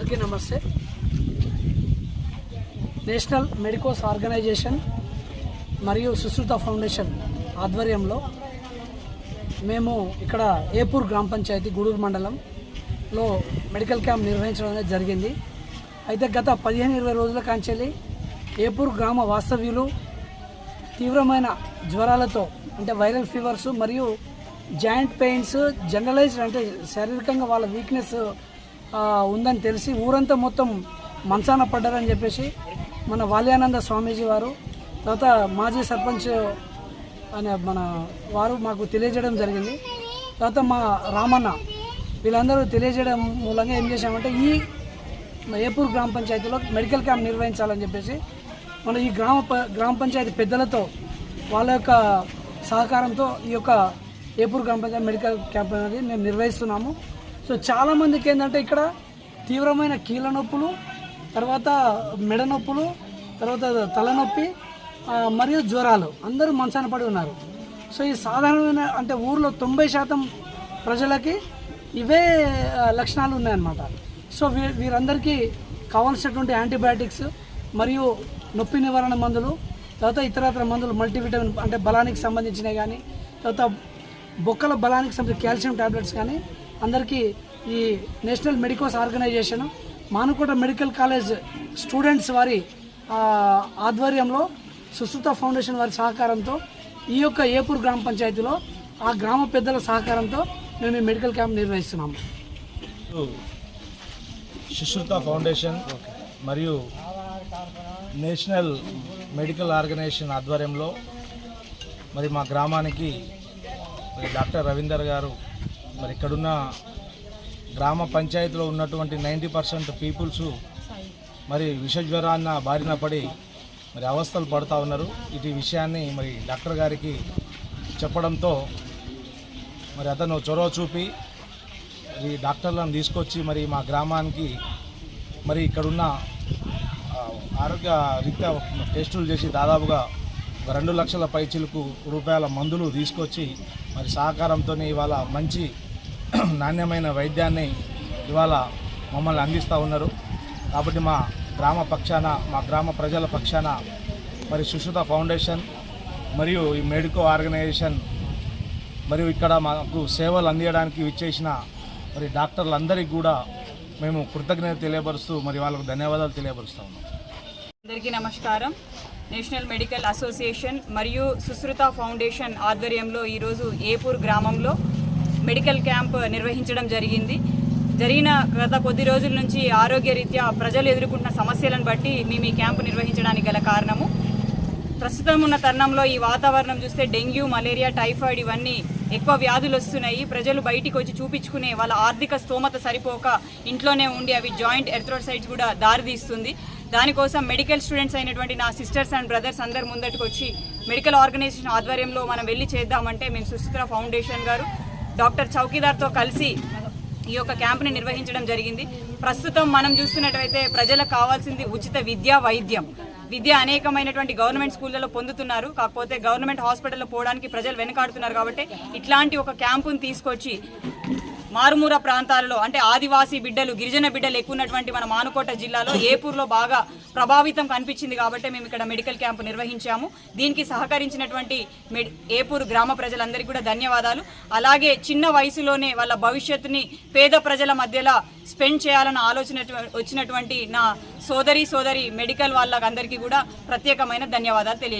అందరికీ నమస్తే. National medicos organisation మరియు సుశ్రుత ఫౌండేషన్ ఆధ్వర్యంలో మేము ఇక్కడ ఏపూర్ గ్రామ పంచాయతీ గూడూరు మండలంలో మెడికల్ క్యాంప్ నిర్వహించడం అనేది జరిగింది. అయితే గత పదిహేను ఇరవై రోజుల కాంచెల్లి ఏపూర్ గ్రామ వాస్తవ్యులు తీవ్రమైన జ్వరాలతో అంటే వైరల్ ఫీవర్స్ మరియు జాయింట్ పెయిన్స్ జనరలైజ్డ్ అంటే శారీరకంగా వాళ్ళ వీక్నెస్ ఉందని తెలిసి ఊరంతా మొత్తం మంచాన పడ్డారని చెప్పేసి మన వాల్యానంద స్వామీజీ వారు తర్వాత మాజీ సర్పంచ్ అనే మన వారు మాకు తెలియజేయడం జరిగింది. తర్వాత మా రామన్న వీళ్ళందరూ తెలియజేయడం మూలంగా ఏం చేశామంటే ఈ ఏపూర్ గ్రామ పంచాయతీలో మెడికల్ క్యాంప్ నిర్వహించాలని చెప్పేసి మన ఈ గ్రామ ప- గ్రామ పంచాయతీ పెద్దలతో వాళ్ళ యొక్క సహకారంతో ఈ యొక్క ఏపూర్ గ్రామ పంచాయతీ మెడికల్ క్యాంప్ అనేది మేము నిర్వహిస్తున్నాము. సో చాలామందికి ఏంటంటే ఇక్కడ తీవ్రమైన కీళ్ళ నొప్పులు తర్వాత మెడ నొప్పులు తర్వాత తలనొప్పి మరియు జ్వరాలు. అందరూ మంచాన పడి ఉన్నారు. సో ఈ సాధారణమైన అంటే ఊర్లో తొంభై శాతం ప్రజలకి ఇవే లక్షణాలు ఉన్నాయన్నమాట. సో వీ వీరందరికీ కావాల్సినటువంటి యాంటీబయాటిక్స్ మరియు నొప్పి నివారణ మందులు తర్వాత ఇతరత్ర మందులు మల్టీవిటమిన్ అంటే బలానికి సంబంధించినవి కానీ తర్వాత బొక్కల బలానికి సంబంధించిన కాల్షియం టాబ్లెట్స్ కానీ అందరికీ ఈ national medicos organization Manukota medical college students వారి ఆధ్వర్యంలో సుశ్రుత ఫౌండేషన్ వారి సహకారంతో ఈ యొక్క ఏపూర్ గ్రామ పంచాయతీలో ఆ గ్రామ పెద్దల సహకారంతో మేము ఈ మెడికల్ క్యాంప్ నిర్వహిస్తున్నాము. సుశ్రుత ఫౌండేషన్ మరియు నేషనల్ మెడికల్ ఆర్గనైజేషన్ ఆధ్వర్యంలో మరి మా గ్రామానికి డాక్టర్ రవీందర్ గారు మరి ఇక్కడున్న గ్రామ పంచాయతీలో ఉన్నటువంటి నైంటీ పర్సెంట్ పీపుల్స్ మరి విషజ్వరాన్న బారిన పడి మరి అవస్థలు పడుతూ ఉన్నారు. ఇటు విషయాన్ని మరి డాక్టర్ గారికి చెప్పడంతో మరి అతను చొరవ చూపి ఈ డాక్టర్లను తీసుకొచ్చి మరి మా గ్రామానికి మరి ఇక్కడున్న ఆరోగ్య రీత్యా టెస్టులు చేసి దాదాపుగా ఒక రెండు లక్షల పైచిలకు రూపాయల మందులు తీసుకొచ్చి మరి సహకారంతో ఇవాళ మంచి నాణ్యమైన వైద్యాన్ని ఇవాళ మమ్మల్ని అందిస్తూ ఉన్నారు. కాబట్టి మా గ్రామ పక్షాన మా గ్రామ ప్రజల పక్షాన మరి సుశ్రుత ఫౌండేషన్ మరియు ఈ మెడికో ఆర్గనైజేషన్ మరియు ఇక్కడ మాకు సేవలు అందించడానికి విచ్చేసిన మరి డాక్టర్లందరికీ కూడా మేము కృతజ్ఞత తెలియపరుస్తూ మరి వాళ్ళకు ధన్యవాదాలు తెలియపరుస్తూ ఉన్నాం. అందరికీ నమస్కారం. నేషనల్ మెడికల్ అసోసియేషన్ మరియు సుశ్రుత ఫౌండేషన్ ఆధ్వర్యంలో ఈరోజు ఏపూర్ గ్రామంలో మెడికల్ క్యాంప్ నిర్వహించడం జరిగింది. జరిగిన గత కొద్ది రోజుల నుంచి ఆరోగ్యరీత్యా ప్రజలు ఎదుర్కొంటున్న సమస్యలను బట్టి మేము ఈ క్యాంపు నిర్వహించడానికి గల కారణము. ప్రస్తుతం ఉన్న తరుణంలో ఈ వాతావరణం చూస్తే డెంగ్యూ మలేరియా టైఫాయిడ్ ఇవన్నీ ఎక్కువ వ్యాధులు వస్తున్నాయి. ప్రజలు బయటికి వచ్చి చూపించుకునే వాళ్ళ ఆర్థిక స్తోమత సరిపోక ఇంట్లోనే ఉండి అవి జాయింట్ ఎర్థ్రోసైడ్స్ కూడా దారితీస్తుంది దానికోసం మెడికల్ స్టూడెంట్స్ అయినటువంటి నా సిస్టర్స్ అండ్ బ్రదర్స్ అందరు ముందటికి వచ్చి మెడికల్ ఆర్గనైజేషన్ ఆధ్వర్యంలో మనం వెళ్ళి చేద్దామంటే మేము సుస్థిర ఫౌండేషన్ గారు డాక్టర్ చౌకీదార్తో కలిసి ఈ యొక్క క్యాంప్ని నిర్వహించడం జరిగింది. ప్రస్తుతం మనం చూస్తున్నట్టయితే ప్రజలకు కావాల్సింది ఉచిత విద్య వైద్యం. విద్య అనేకమైనటువంటి గవర్నమెంట్ స్కూళ్ళలో పొందుతున్నారు. కాకపోతే గవర్నమెంట్ హాస్పిటల్లో పోవడానికి ప్రజలు వెనకాడుతున్నారు కాబట్టి ఇట్లాంటి ఒక క్యాంపును తీసుకొచ్చి మారుమూర ప్రాంతాలలో అంటే ఆదివాసీ బిడ్డలు గిరిజన బిడ్డలు ఎక్కువ ఉన్నటువంటి మన మానుకోట జిల్లాలో ఏపూర్లో బాగా ప్రభావితం కనిపించింది కాబట్టి మేము ఇక్కడ మెడికల్ క్యాంపు నిర్వహించాము. దీనికి సహకరించినటువంటి మెడి గ్రామ ప్రజలందరికీ కూడా ధన్యవాదాలు. అలాగే చిన్న వయసులోనే వాళ్ళ భవిష్యత్తుని పేద ప్రజల మధ్యలో స్పెండ్ చేయాలన్న ఆలోచన వచ్చినటువంటి నా సోదరి సోదరి మెడికల్ వాళ్ళకందరికీ కూడా ప్రత్యేకమైన ధన్యవాదాలు తెలియ